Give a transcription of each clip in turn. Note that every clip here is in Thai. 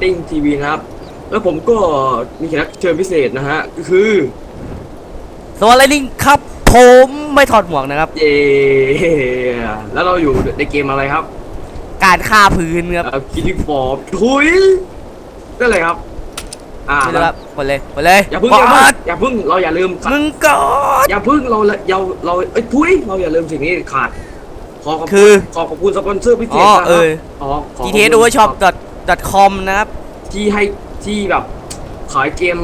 ตติ้งทีวีนะครับ แล้วผมก็มีแขกรับเชิญพิเศษนะฮะก็คือสวัสดีครับ ผมไม่ถอดหมวกนะครับเย่แล้วเราอยู่ในเกมอะไรครับการฆ่าพื้นครับคิดดิ้งฟอร์ทุยนั่นเลยครับ อ่าไม่รู้ครับกดเลยกดเลยอย่าเพึ่งกอย่าเพึ่งดอย่าเพึ่งเราอย่าลืมมึงกดอย่าเพึ่งเราเราเราเอ้ยทุยเราอย่าลืมสิ่งนี้ขาดขอขอบคือขอขอบคุณสปอนเซอร์พิเศษอ๋อนะคเอรับออ๋อขอขอบ g คุณ t a ดูว่าช็อป .com นะครับ ที่ให้ที่แบบขายเกม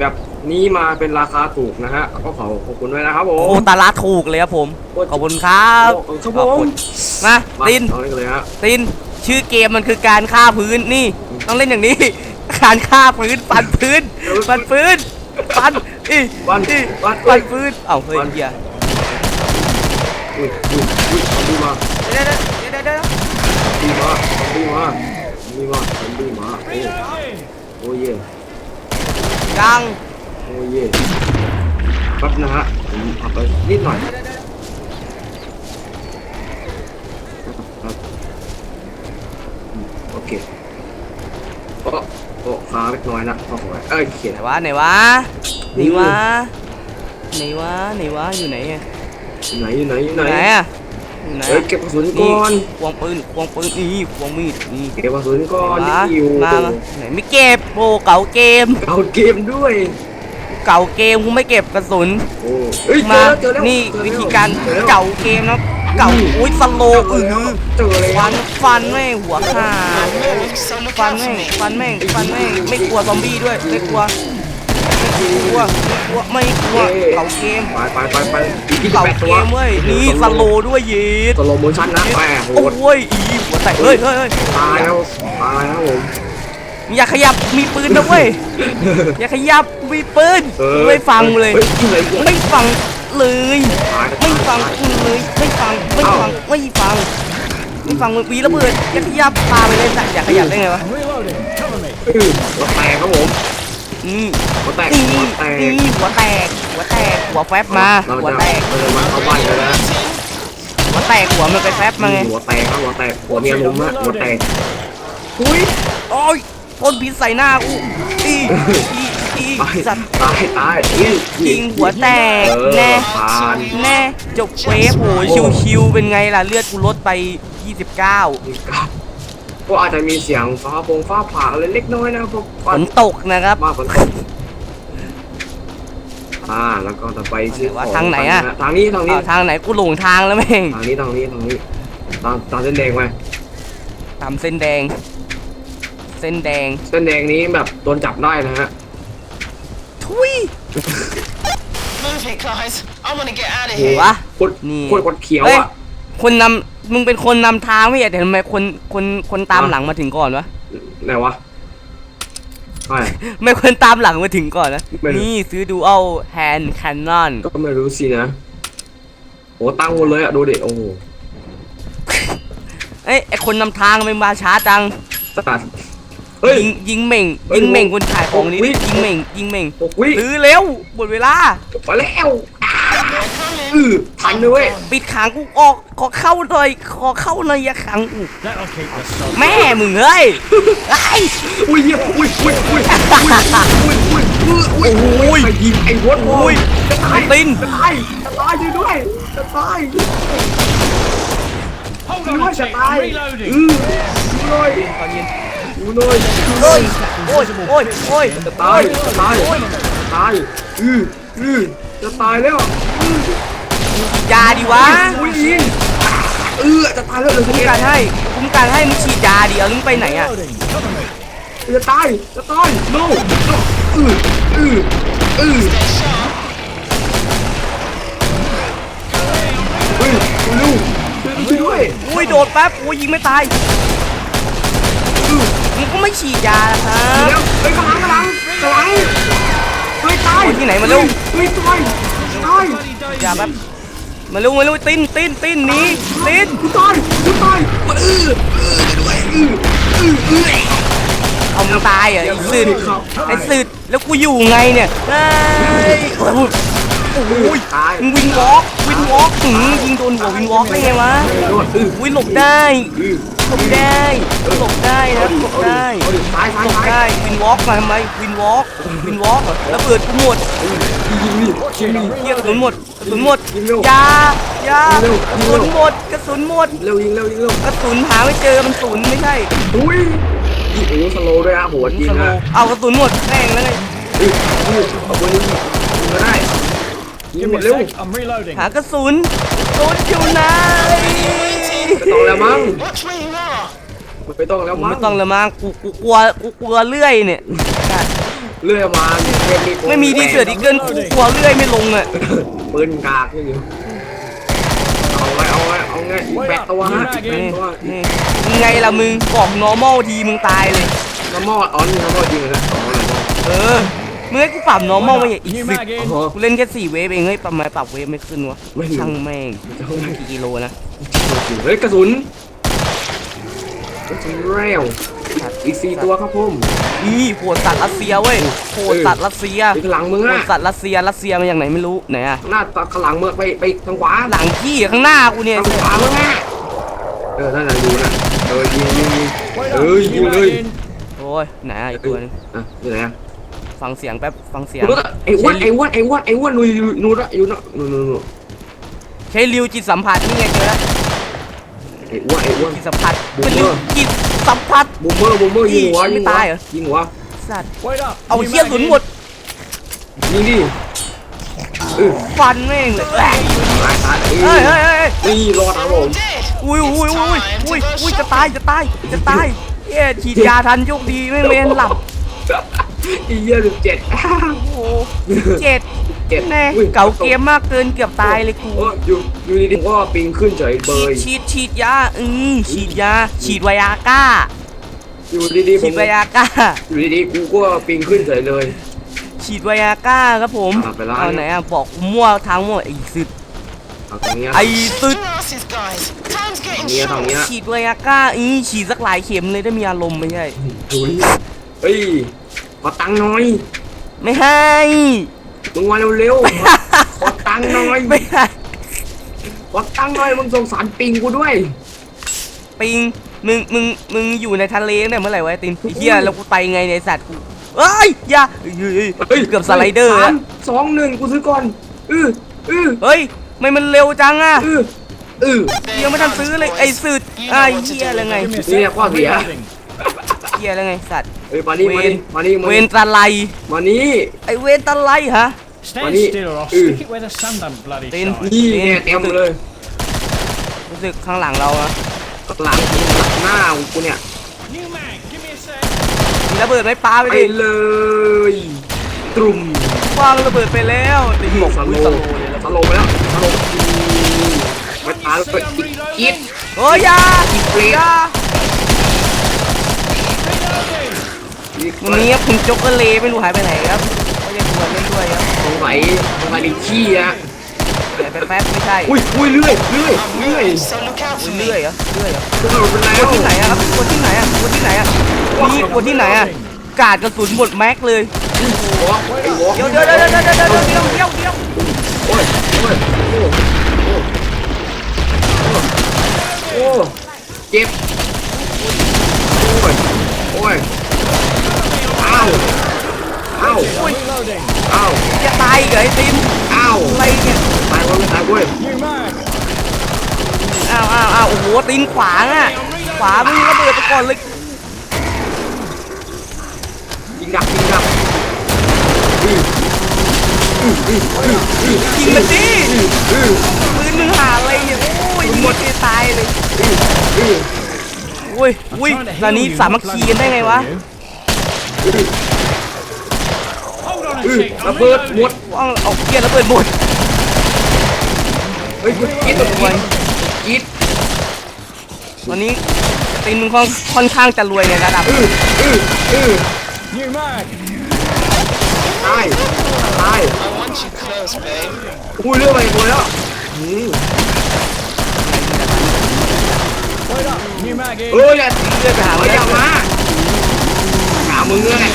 แบบนี้มาเป็นราคาถูกนะฮะก็ขอขอบคุณด้วยนะครับผโอ้มตาลาดถูกเลยครับผมขอบคุณครับโอ้ครับขอบผคุมณมามาตินเอาเลยกันเลยฮะ ตินชื่อเกมมันคือการฆ่าพื้นนี่ ต้องเล่นอย่างนี้ การฆ่าพื้นปันพื้นปันพื้นปันอีวันอีวันปันพื้นเอ้าเฮ้ยวัน เฮียอุ้ยอุ้ยอุ้ยทำดีมาเดี๋ยวเดี๋ยวเดี๋ยวเดี๋ยวดีมาทำดีมาทำดีมา ทำดีมาโอ้โอ้เย่ยัง โอ้เย่แป๊บนะฮะผมเอาไปนิดหน่อยครับโอเคโอ้โอ้ขาเล็กน้อยนะพอขอเอ้ยเขียนไหนวะไหนวะไหนวะไหนวะไหนวะอยู่ไหนอะไหนอยู่ไหนอยู่ไหนยู่ไหนอะอยู่ ไหนเอ้ยอะเก็บกระสุนนี่ก่อนควงปืนควงปืนนี่ควงมีดนี่เก็บกระสุนก่อนมานี่อยู่มามาไหนไม่เก็บโอ้เก่าเกมเอาเกมด้วย เก่าเกมกูไม่เก็บกระสุนโอ้เฮ้ยเจอมาแล้วเจอแล้วนี่เจอแล้ววิธีการจอแล้วเก่าเกมนะเก่าอุ้ยสโลว์อือเจอเลยฟันฟันแม่งหัวขาดฟันแม่งฟันแม่งฟันแม่งไม่กลัวซอมบี้ด้วยไม่กลัวไม่ กลัวไม่กลัวไม่กลัวเก่าเกมไปไปไปไปอีกที่เก่าแปดเกตัวมเว้ยนี่สโลว์ด้วยยีดสโลโมชั่นนะแหมโหดโอ้ยอีหัวแตกเฮ้ยเฮ้ยเฮ้ยตายแล้วตายแล้วผมอย่าขยับมีปืนนะเว้ยอย่าขยับมีปืนเออไม่ฟังเลยฮ้ที่ไหนวะไม่ฟังเลยตายไม่ฟังกูเลยไม่ฟังไม่ฟังไม่ฟังไม่ฟังมึงวีระเบิดอย่าขยับพาไปเลยสัตว์อย่าขยับได้ไงวะเออหัวแตกครับผม นี่หัวแตกนี่หัวแตกนี่หัวแตกหัวแตกหัวแฟบมาเราหัวจะแตกเราจะมาเข้าบ้านกันแล้วหัวแตกหัวมันไปแฟบมาไงหัวแตกครับหัวแตกหัวเมียลุมฮะหัวแตกทุยโอ้ยพ่นพิษใส่หน้ากูอีอีอีตายสัตว์ตายตายอุ้ยยิงหัวแตกเออแน่ผ่านแน่จบเวฟโหชิวๆเป็นไงล่ะเลือดกูลดไป 29นี่ครับ ก็อาจจะมีเสียงฟ้าพงฟ้าผ่าอะไรเล็กน้อยนะครับผมฝนตกนะครับมากฝนตกอ่าแล้วก็จะไปซื้อของทางไหนอะทางนี้ทางนี้อ้าวทางไหนกูหลงทางแล้วแม่งทางนี้ทางนี้ทางนี้ตามตามเส้นแดงไปตามเส้นแดง เส้นแดง เส้นแดงนี้แบบโดนจับได้นะฮะทุย Move it, guys. I want to get out of หั here. วโคตรนี่โคตรกดเขียวเฮ้ยอะ คนนำมึงเป็นคนนำทางไม่ใช่แต่ทำไมคนคนคนตามหลังมาถึงก่อนวะ ไหนวะไม่ไม่คนตามหลังมาถึงก่อนนะ ไม่รู้ นี่ซื้อดูเอาแฮนด์แคนนอน ก็ไม่รู้สินะโอ้ตั้งหมดเลยอะดูดิโอ้โหเอ้ยไอคนนำทางมันมาช้าจังสกัดเฮ้ย ยิงยิงเหม่ง เฮ้ยยิงเหม่งคนขายของนี้หกวิยิงเหม่งยิงเหม่ง หกวิซื้อเร็วหมดเวลา ไปแล้ว อ้าวอือทันเลยเว้ยปิดขังกูออกขอเข้าหน่อยขอเข้าหน่อยอย่าขังกูแม่มึงเฮ้ยไอ้อุ้ยเหี้ยอุ้ยอุ้ยอุ้ยอุ้ยอุ้ยอุ้ยอุ้ยอุ้ยใครยิงไอ้วดอุ้ยจะตายตินจะตายจะตายช่วยด้วยจะตาย Hold ช่วย on ด้วย a จะ sec, ตาย I'm อื reloading. อช่วยหน่อยตอนเย็นช่วยหน่อยโอ้ยโอ้ยโอ้ยโอ้ยจะตายจะตายจะตายอืออือจะตายแล้ว ยาดีวะอุ้ยยิงเออจะตายแล้วเลยคุ้มกันให้คุ้มกันให้มึงฉีดยาดิเอาลิงไปไหนอะจะตายจะตาย no no อืออืออือเฮ้ยลูกช่วยด้วยอุ้ยโดดแป๊บอุ้ยยิงไม่ตายมึงก็ไม่ฉีดยาครัเดี๋บยวเฮ้ยกำลังกำลังกำลังเฮ้ยตายโอ้ยที่ไหนมาเร็วเฮ้ยตายตายยาแป๊บ มาลุมาลุตินตินตินหนีตินกูตายกูตายมาเออเออด้วยเออเออเออเอามึงตายเหรอไอ้สืดครับไอ้สืดแล้วกูอยู่ไงเนี่ยเฮ้ยโอ้ยโอ้ยตายมึงวินวอล์กวินวอล์กหืมยิงโดนหัววินวอล์กได้ไงวะโดนอื้ออุ้ยหลบได้อื้อ หลบได้หลบได้นะหลบได้เอาดิซ้ายซ้ายหลบซ้ายได้วินวอล์กมาทำไมวินวอล์กวินวอล์กระเบิดกูหมดยิงดิยิงดิเฮียกระสุนหมดกระสุนหมดยิงเร็วอยาอยายิงเร็วกระยิงสุเร็นวหมดกระสุนหมดเร็วยิงเร็วยิงเร็วกระสุนหาไม่เจอมันศูนย์ไม่ใช่อุ้ยยิงโอ้สโลว์ด้วยอะโหดยิงสโลอะว์เอากระสุนหมดแม่งแล้วไงอื้ออื้อเอาปืนนี้ยิงยิงก็ได้ยิง Give หม me ด a เร็ว sec, I'm reloading. หากระสุนโดนอยู่ไหนไม่ต้องแล้วมั้ง Watch where you are. ไม่ต้องแล้วมั้งไม่ต้องละมั้งกูกูกลัวกูกลัวเลื่อยเนี่ย เลื่อยมาเทปนี้ไม่มีดีเสือดีเกินกูกลัวเลื่อยไม่ลงอะปืนกากอยู่เอาไงเอาไงเอาไงอีกแปดตัวฮะอีกแปดนี่ตัวนี่ยังไงล่ะมึงบอก normal ทีมึงตายเลยน้ำมอดอ๋อนี่น้ำมอดจริงเลยนะอ๋อไหนมอดเออมึงให้กูปรับ normal มาอีก New สิบ mag อ๋อ in. กูเล่นแค่สี่เวฟเองเฮ้ยปรับไมปรับเวฟไม่ขึ้นวะไม่รู้ช่างแม่งกี่กิโลนะเฮ้ยกระสุน กระสุนเร็วอีกสี่ตัวครับผมนี่โหดสัตว์รัสเซียเว้ยโหดสัตว์รัสเซียอีกหลังมึงโหอะดสัตว์รัสเซียรัสเซียมาอย่างไหนไม่รู้ไหนอะหน้าตาข้างหลังมึงไปไปทางขวาหลังขี้ข้างหน้ากูเนี่ยทางขวามึงอะเออนั่นแหละดูนะเออยิงยิงยิง Wait เอ up, อยิง new เล mag ย in. โอ้ยไหนอะอีกตัวนึงอะอยู่ไหนอะฟังเสียงแป๊บฟังเสียงรู้ละไอ้อ้วนไอ้อ้วนไอ้อ้วนไอ้อ้วนนู่นนู่นละอยู่น่ะนู่นนู่นนู่นใช้ริวจิตสัมผัสนี่ไงเจอแล้ว ไอ้อ้วนไอ้อ้วนจิตสัมผัสบูมเป็นเมริอวร์จิตสัมผัส บูมเมอร์บูมเมอร์ยิงหัวอียิงไม่หัวตายเหรอ ยิงหัวสัตว์ Wait up. เอา new เชี่ย mag สุน in. หมดยิงดิเออฟันแม่งเลยแหละตายตายเฮ้ยเฮ้ยเฮ้ยนี่รอดครับผ They're all ม dead. อุ้ยอุ้ยอุ้ยอุ้ยอุ้ยจะตายจะตายจะตายเย้ฉีดยาทันโชคดีไม่เมนหลับอีเยี่ยสิบเจ็ดโอ้โหเจ็ด เจ็ดแน่อุ้ยเก่าเกมมากเกินเกือบตายเลยกูโอ้อยู่อยู่ดีๆผมก็ปิงขึ้นเฉยเบฉีดยฉีดฉีดยาอืมฉีดยาฉีดไวอาก้าอยู่ดีๆผฉีมดไวอาก้าอยู่ดีๆกูก็ปิงขึ้นเฉยเลย ฉีดไวอาก้าครับผมอะไปร้าน เอาไหนอะบอกกูมั่วทางมั่วไอ้สุดเอาตรงเนี้ยไอ้สุด Glasses, guys. Time's getting เนี่ยตรง short. เนี้ยฉีดไวอาก้าอีฉีดสักหลายเข็มเลยได้มีอารมณ์ไม่ใช่ดูดิเฮ้ยขอตังค์หน่อยไม่ให้ มึงมาเร็วๆขอตังค์หน่อยไม่ให้ขอตังค์หน่อยมึงสงสารปิงกูด้วย ปิงมึงมึงมึงอยู่ในทะเลเนี่ยเมื่อไหร่วะไอ้ตินไอ้เหี้ยแล้วกูไปไงในยไอ้สัตว์กูเอ้ยอย่าเฮ้ยเฮ้ยเฮ้ยเกือบสไลเดอร์สาอะมสองหนึ่งกูซื้อก่อน อืออือเฮ้ยไม่มันเร็วจังอะอืออือยังไม่ทันซื้อเลยไอ้สุดไอ้เหี้ยแล้วไง Give me a Yeah, sec, I'm quasi, yeah. reloading. เหี้ยแล้วไงสัตว์เฮ้ยมานี่มานี่มานี่มาเวนี่นตะไลมานี่ไอเวนตะไลฮะ Stand Money. still or I'll Ừ. stick it where the sun don't bloody Tin. shine. นี่ไงเต็มเลยรู้สึกข้างหลังเราอะหลังหลังหน้ากูเนี่ย New mag, give me a sec. มีระเบิดไหมปาไปไปดิเลย ตรุมวางระเบิดไปแล้วติบอกสอุ้ยโลสว์โลว์เลยแล้วสโลว์ไปแล้วสโลว์ไปตาแล้วก็อีกอีกโอ้ยอยาอีกเปลี่ยน อยา Reloading. อีกวันนี้ครับคุณโจ๊กเกอร์เลไม่รู้หายไปไหนครับไม่ได้ชวนเล่นด้วยครับ สงสัยสงสัยดิขี้อะหายไปแป๊บไม่ใช่อุ้ยอุ้ยเรื่อยเรื่อยเรื่อย So look out อุ้ for ย me. เลื่อยเหรอเลื่อยเหรอสโลว์ไปแล้กวดที่ไหนอะครับกดที่ไหนอะกดที่ไหนอะนี่กดที่ไหนอะกาดกระสุนหมดแม็กเลยวอล์กไอ้วอล์กเดี๋ยวเดี๋ยวเดี๋ยวเดี๋ยวเดี๋ยวเดี๋ยวเดี๋ยวเดี๋ยวเดี๋ยวเดี๋ยวโอ้ยโอ้ยโอ้โอ้โอ้เจ็บโอ้ยโอ้ยอ้าว อ้าว Reloading. อ้าวจะตายอีกเหรอไอ้ติมอ้าวอะไรเนี่ยตายเว้ยตายเว้ย New mag. อ้าวอ้าวอ้าวโอ้โหตีนขวางอะขวามึงระเบิดไปก่อนเลยยิงดับยิงดับอื้ออื้ออื้ออื้ออื้อยิงมันดิอื้อปืนมึงหาอะไรเนี่ยโอ้ยหมดจะตายเลยอื้อโอ้ยอุ้ย Trying to ตอน heal นี้ you, สามัค not คี bloody กันได้ไงวะ kill you. Hold on a อื้อระเบิดหมดว่างเอาเกียร์ระเบิดหมดเฮ้ยกูกรีดตัวกรีดกรีดตอนนี้ตีนมึงค่อนค่อนข้างจะรวยในระดับอื้ออื้ออื้อ New mag. ตายตาย I want you close, babe. อุ้ยเรื่องอะไรตัวแล้วอืม Wait up. New mag in. เอ้ยอย่าเลือดไปหามันอย่ามาหามึงเลย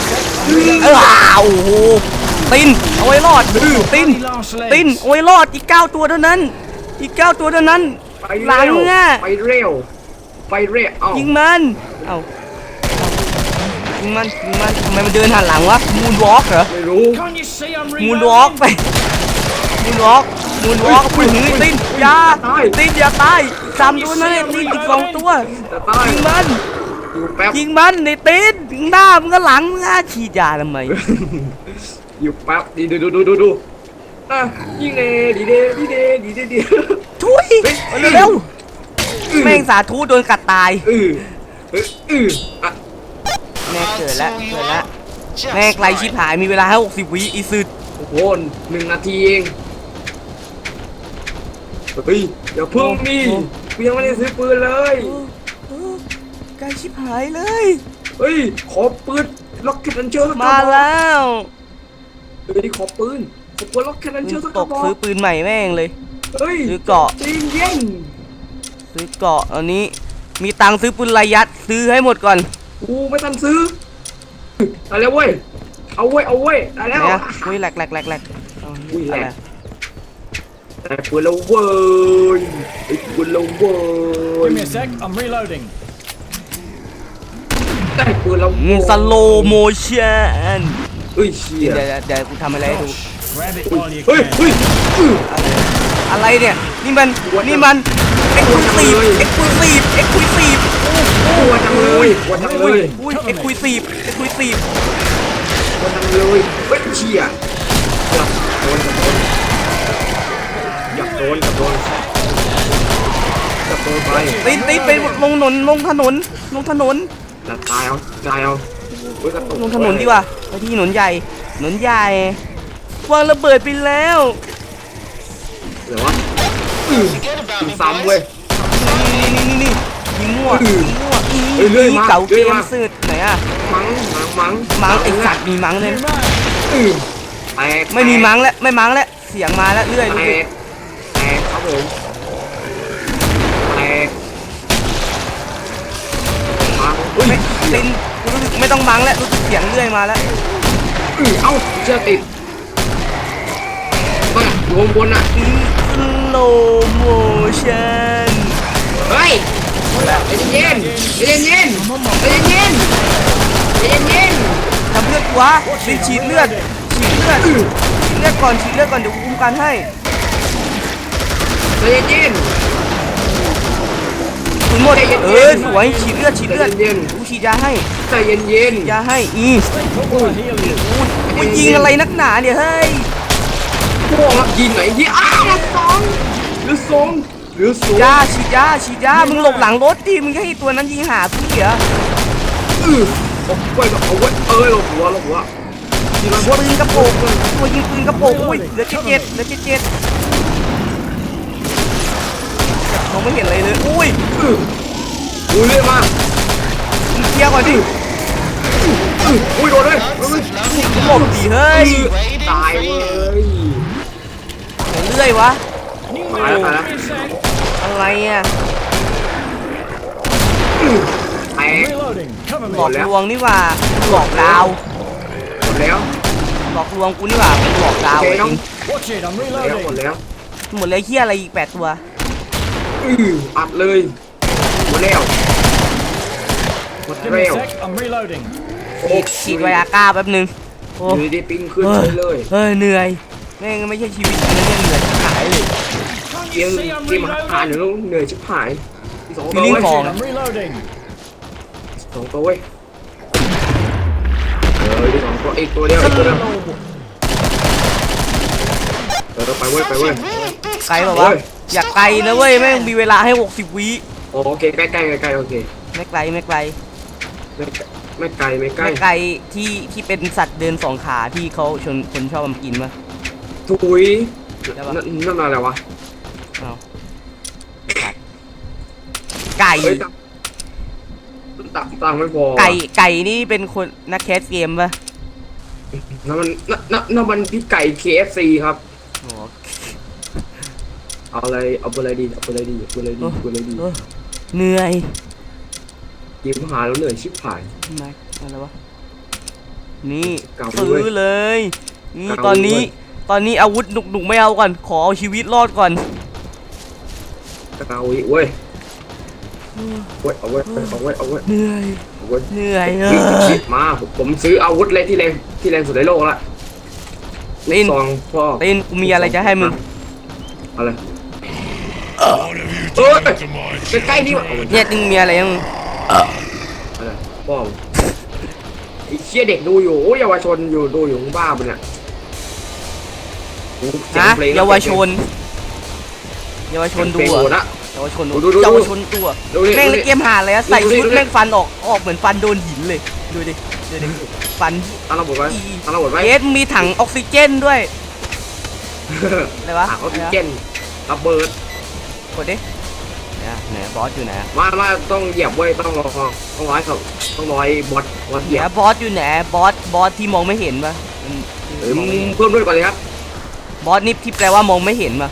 เออโอ้โห ตินเอาไว้รอดติน Bloody last legs. ตินเอาไว้รอดอีกเก้าตัวเท่านั้น อีกเก้าตัวเท่านั้นไปหลังเร็วอะไปเร็วไปเร็วเอ้ายิงมันเอ้ายิงมันยิงมันทำไมมันเดินหันหลังวะมูนวอล์กเหรอไม่รู้ Can't you see I'm มูนวอล์ก reloading? ไปมูนวอล์กมูนวอล์กอุ้ยหืออุ้ยตินอุ้ยอยาตายตินอย่าตายสามตัวนั่นไอ้ตินอีกสองตัวจะตายยิงมันอยู่แป๊บยิงมันในตินหน้ามึงก็หลังมึงอะฉีดยาทำไม อยู่แป๊บดีดูดูดูดูดูอะยิงเดดีเดดีเดดีเดดีช่วยเฮ้ยเอาเร็วๆแม่งสาธุโดนกัดตายเออเออเอออะแม่งเกิดแล้ว Until you เกิดแล้ว are just แม่งไกล right. ชิบหายมีเวลาให้60วิอีสุดโอ้โหหนึ่งนาทีเองเฮ้ยอย่าเพิ่งนี่โอ้กูยังไม่ได้ซื้อปืนเลยไกลชิบหายเลย เฮ้ย ขอปืนล็อกแคนเชอร์สักกระมาบอกแล้ว เฮ้ยขอปืนขอปืนล็อกแคนเชอร์สักกตระกบอกซื้อปืนใหม่แม่งเลย เฮ้ยซื้อเกาะ จริงเย็นซื้อเกาะอันนี้ มีตังค์ซื้อปืนระยัดซื้อให้หมดก่อน กูไม่ทันซื้อได้แล้วเว้ยเอาเว้ยเอาเว้ยได้แล้ว เนี่ยอุ้ยแหลกแหลกแหลกแหลกเอาอุ้ยแหลกอะไรได้ปืนแล้วเว้ยไอ้ปืนแล้วเว้ย Give me a sec. I'm reloading. ได้ปืนแล้วอืเว้มยสโลโมชั่น เอ้ยเชี่ยเดี๋ยวเดี๋ยวเดี๋ยวกูทำอะไรให้ดู Grab it เฮ้ย while you เฮ้ย can. เฮ้ยอื้อ อะไรเนี่ย นี่มันนี่มัน เอ็กซ์คลูซีฟ เอ็กซ์คลูซีฟ เอ็กซ์คลูซีฟกลัวจังเลยกลัวจังเลยอุ้ยเอ็กซ์คลูซีฟ เอ็กซ์คลูซีฟ กลัวจังเลยเฮ้ยเชี่ยอยากโดนกับโดนอยากโดนกับโดนกับโดนไปติดติดไปลงถนนลงถนนลงถนน จะตายเอาตายเอา เฮ้ยกระตุกลงถนนดีกว่าไปที่ถนนใหญ่ถนนใหญ่วางระเบิดไปแล้วเดี๋ยววะอื้อ Forget about ยิง me, ซ้ำเว้ย boys. นี่นี่นี่นี่ยิงมั่วอืมยิงมั่วอีเอ้ยเรื่อยมาเก่าเกเรื่อยมมา สุดไหนอะมังมังมังมังไอสัตว์มีมังเลย New mag. อื้อแตกไม่มีมังแล้วไม่มังแล้วเสียงมาแล้วเรื่อยแตเรื่อยกแตกครับผมแตกมาอุ้ยไม่ตินกูรู้สึก ไม่ต้องมังแล้วรู้สึกเสียงเรื่อยมาแล้วอื้อเอ้าเชือกติดมาอยู่ข้างบนอะโลโมชั่นเฮ้ยใจเย็นใจเย็นใจเย็นใจเย็นใจเย็นทำเลือดกูวะตินฉีดเลือดฉีดเลือดฉีดเลือดก่อนฉีดเลือดก่อนเดี๋ยวกูคุ้มกันให้ใจเย็น ถึงหมดใจเย็นๆเออสวยฉีดเลือดฉีดเลือดใจเย็นกูฉีดยาให้ใจเย็นเย็นยาให้อี Put one heal you. กูยิงอะไรนักหนาเนี่ยเฮ้ยพวกมันยิงไหนที่อ้าวสองหรือสองหรือสองยาฉีดยาฉีดยามึงหลบหลังรถดิมึงให้ตัวนั้นยิงหาพี่เหรออือเอาไว้เอาไว้เอ้ยเราหัวเราหัวยิงมันปืนกระโปรงตัวยิงปืนกระโปรงอุ้ยเหลือเจ็ดเจ็ดเหลือเจ็ดเจ็ด มองไม่เห็นอะไรเลย อุ้ยอืออุ้ยเรียกมามึงเคลียร์ก่อนดิอืออุ้ยโดนเลย Lots of lovely หลบดิเฮ้ยอือตายเลยเรื่อยวะ New Alright, mag. alright. Give me a sec. อะไรอะแตก Reloading. Cover หลอก me. ลวงนี่หว่าหลอกดาวหมดแล้วหลอกลวงกูนี่หว่าหลอกดาวโอเคจน้องริง Watch it. I'm หมดแล้วหมด reloading. แล้วหมดเลยเฮียอะไรอีกแปดตัว อืออัดเลยหมดแล้วหมด Give me แล้ว a sec. I'm reloading. โอ้ฉีดไวอาก้าแป๊บนึงโอ้อยู่ดีๆปิ้งขึ้นเฮ้ยเลย เฮ้ยเหนื่อยแม่งไม่ใช่ชีวิตอันนั้นเนี่ยเหนื่อยหายเลย Can't เกม you see I'm เกมหาหนู reloading? เหนื่อยชิบหายอีกสองฟีตัวลิ่งเว้ยข Watch อง it. I'm reloading. สองตัวเว้ยเอออีกสองตัวอีกตัวเดียวอีกตัวเดียวเออไปเว้ยไปเว้ย Something really big ไกลเปล่าโอ้วะย อยากไกลนะเว้ยแม่งมีเวลาให้ 60 วิโอเคใกล้ใกล้ใกล้โอเคไม่ไกลไม่ไกลไม่ไม่ไกลไม่ใกล้ไม่ไกลที่ที่เป็นสัตว์เดินสองขาที่เขาชนคนชอบมากินปะ ถุยได้ปะ นั่นนั่นอะไรวะเอาไก่เฮ้ยตังตังไม่พอไก่ไก่นี่เป็นคนนักแคสเกมปะนั่นมันนั่นนั่นนั่นมันพี่ไก่ KFC ครับโอ้ เอาอะไรเอาไปอะไรดีเอาไปอะไรดีเอาไปอะไรดีเอาไปอะไรดีเออเหนื่อยเกมหาแล้วเหนื่อยชิบหายทำไมอะไรวะ นี่เก่าไปซื้เว้อยเลย นี่เก่าตอนนี้เว้ยตอนนี้อาวุธหนุกๆไม่เอาก่อน ขอเอาชีวิตรอดก่อนเก้าวิเว้ยเว้ยเอาเว้ยเอาเว้ยเอาเว้ยเหนื่อย เอาเว้ยเหนื่อยเอวิ่งอชิดมาผมผมซื้ออาวุธเลยที่แรงที่แรงสุดในโลกละลินซองพ่อตินกูมีอะไรจะให้มึง อะไรเอ้ยใกล้ๆนี่วะเอาเนี่ยติงมีอะไรให้มึงอะไรพ่อมไอ้เชี่ยเด็กดูอยู่โอ้ยเยาวชนอยู่ดูอยู่มึงบ้าปะเนี่ยฮะเยาวชน เยาวชนดูเหรอะเยาวชนดูเยาวชนตัวแม่งดูในเกมหาเลยอะใส่ชุดแม่งฟันออกออกเหมือนฟันโดนหินเลยดูดิดูดิฟันตั้งระบบไว้ตั้งระบบไว้เยสมีถังออกซิเจนด้วยอะไรวะออกซิเจนระเบิดกดดิ เนี่ยไหนบอสอยู่ไหนอะมามาต้องเหยียบเว้ยต้องรอต้องร้อยเขาต้องร้อยบอสบอสเหยีเดี๋ยยวบบอสอยู่ไหนบอสบอสที่มองไม่เห็นปะมันเออมึงเพิ่มด้วยก่อนเลยครับบอสนี่ที่แปลว่ามองไม่เห็นปะ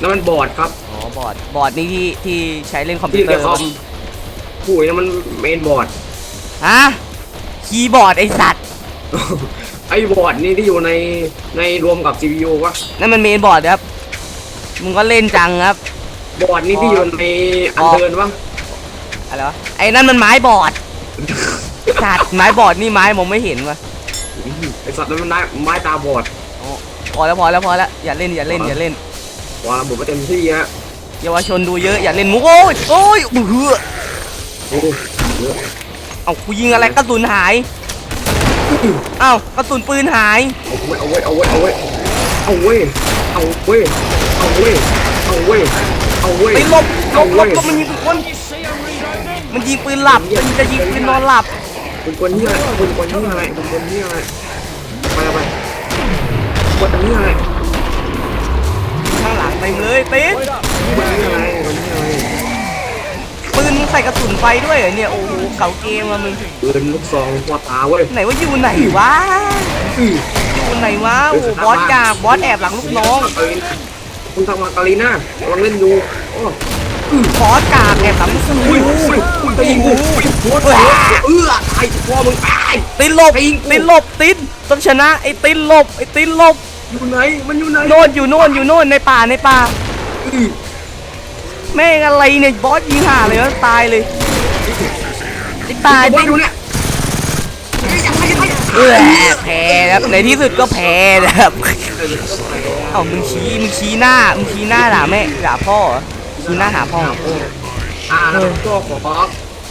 นั่นมันบอร์ดครับอ๋อบอสบอสนี่ที่ที่ใช้เล่นคอมพิที่วเตอเดี๋ยวร์เขาปะผู้ยนั่นมันเมนบอร์ดฮะคีย์บอร์ดไอสัตว์ไอ้บอร์ดนี่ที่อยู่ในในรวมกับ CPU วะนั่นมันเมนบอร์ดครับมึงก็เล่นจังครับ บอร์ดนี่ที่อยู่ในอันเดินวะอะไรวะไอ้นั่นมันไม้บอร์ดสัตว์ไม้บอร์ดนี่ไม้มองไม่เห็นวะไอสัตว์นั้นมันไม้ไม้ตาบอดพอแล้วพอแล้วพอแล้วอย่าเล่นอย่าเล่นอย่าเล่นวางระบบไว้เต็มที่ฮะเยาวชนดูเยอะอย่าเล่นมุกโอ้ยโอ้ยเบื่อโอ้ยเยอะเอากูยิงอะไรกระสุนหายเอ้ากระสุนปืนหายเอาไว้เอาไว้เอาไว้เอาไว้เอาไว้เอาไว้เอาไว้ เอาไว้ไปหลบหลเอาบหลไว้บก็มันยิงคนมันยิงปืนหลับมันจะยิงปืนนอนหลับคุณคนนี้อะไรคุณคนนี้อะไรคุณคนนี้อะไรไปไปคนนี้อะไรข้างหลังเต็มเลยติ๊ดคนนี้อะไรคนนี้อะไรปืนมึงใส่กระสุนไฟด้วยเหรอเนี่ยโอ้โหเก่าเกมอะมึงปืนลูกซองหัวตาเว้ยไหนว่าอยู่ไหนวะอื้ออยู่ไหนวะโอ้โหบอสกากบอสแอบหลังลูกน้อง คุณทำมาการีน่ากำลังเล่นอยู่โอ้บอสกากแอบหลังลูกน้องอุ้ยอุ้ยอุ้ยตีกูหัวหัวเอื้อตายพ่อมึงตายตินหลบตีกูตินหลบตินต้องชนะไอ้ตินหลบไอ้ตินหลบอยู่ไหนมันอยู่ไหนโน่นอยู่โน่นอยู่โน่นในป่าในป่าอื้อแม่งอะไรเนี่ยบอสยิงห่าเลยแล้วตายเลยไอ้ตายบอติสนอยู่เนี่ย เออแพ้นะครับในที่สุดก็แพ้นะครับเอ้ามึงชี้มึงชี้หน้ามึงชี้หน้าด่าแม่ด่าพ่อเหรอชี้หน้าหาพ่ออ่าแล้วก็ขอ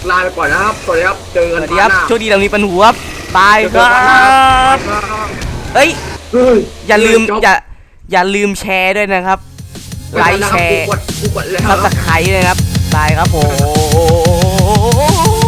ลาไปก่อนนะครับสวัสดีครับเจอสกันวัสดีครับหน้าโชคดีเรามีปันหัวครับบายครับเอ้ย เฮ้ยอย่าลืมอย่าอย่าลืมแชร์ด้วยนะครับ ไลค์แชร์กูกดกูกดแล้ว ซับสไครต์เลยนะครับบายครับผม